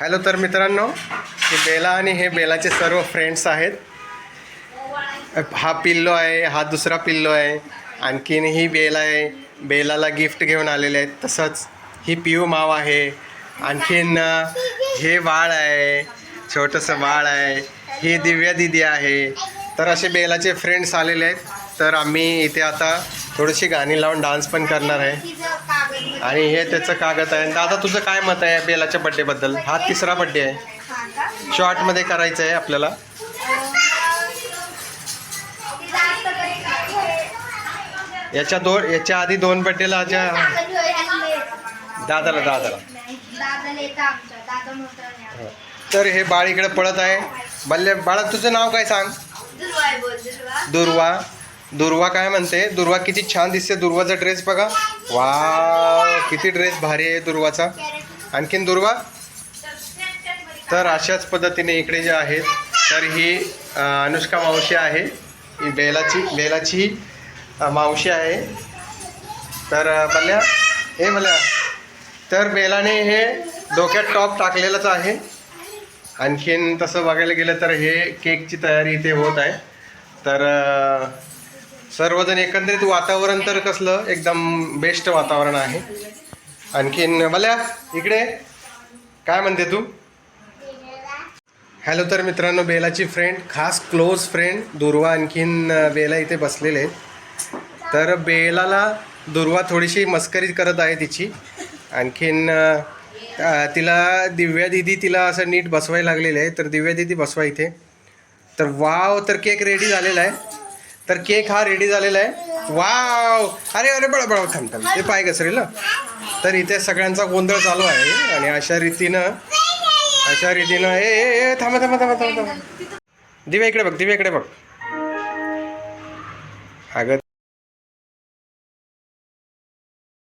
Hello तर मित्रांनो हे बेला आणि हे बेलाचे सर्व फ्रेंड्स आहेत. हा पिल्लो आहे हा दुसरा पिल्लो आहे. आणखीन ही बेल आहे बेलाला गिफ्ट घेऊन आलेले आहेत. तसंच ही पिऊ माव आहे. आणखीन हे बाळ आहे छोटंसं बाळ आहे. ही दिव्या दिदी आहे. तर असे बेलाचे फ्रेंड्स आलेले आहेत. तर आम्ही इथे आता थोडीशी गाणी लावून डान्स पण करणार आहे. आणि हे त्याचं कागद आहे. दादा तुझं काय मत आहे बेलाच्या बड्डेबद्दल हा तिसरा बड्डे आहे. शॉर्टमध्ये करायचं आहे आपल्याला. याच्या दोन याच्या आधी दोन बड्डेला ज्या दादाला दादाला. तर हे बाळ इकडे पळत आहे. बल्ले बाळा तुझं नाव काय सांग? दुर्वा. दुर्वा काय म्हणते? दुर्वा किती छान दिसते दुर्वाचा ड्रेस बघा. वा किती ड्रेस भारी आहे दुर्वाचा. आणखीन दुर्वा? तर अशाच पद्धतीने इकडे जे आहेत तर ही अनुष्का मावशी आहे. ही बेलाची बेलाची मावशी आहे. तर अ, हे बल्ल्या तर बेलाने हे डोक्यात टॉप टाकलेलंच आहे. आणखीन तसं बघायला गेलं तर हे केकची तयारी इथे होत आहे. तर सर्वजण एकंदरीत वातावरण तर कसलं एकदम बेस्ट वातावरण आहे. आणखीन बल्या इकडे? काय म्हणते तू? हॅलो तर मित्रांनो बेलाची फ्रेंड खास क्लोज फ्रेंड दुर्वा आणखीन बेला इथे बसलेले आहेत. तर बेलाला दुर्वा थोडीशी मस्करी करत आहे तिची. आणखीन तिला दिव्या दिदी तिला असं नीट बसवायला लागलेलं आहे तर दिव्या दिदी बसवा इथे. तर वाव तर केक रेडी झालेला आहे. तर केक हा रेडी झालेला आहे. वाव अरे अरे बळ बळ थांब थांब. ते पाय घसरेल. ना तर इथे सगळ्यांचा गोंधळ चालू आहे आणि अशा रीतीनं अशा रीतीनं ए थांबा थांबा थांबा थांबा थांबा. दिव्या इकडे बघ दिव्या इकडे बघ. अगं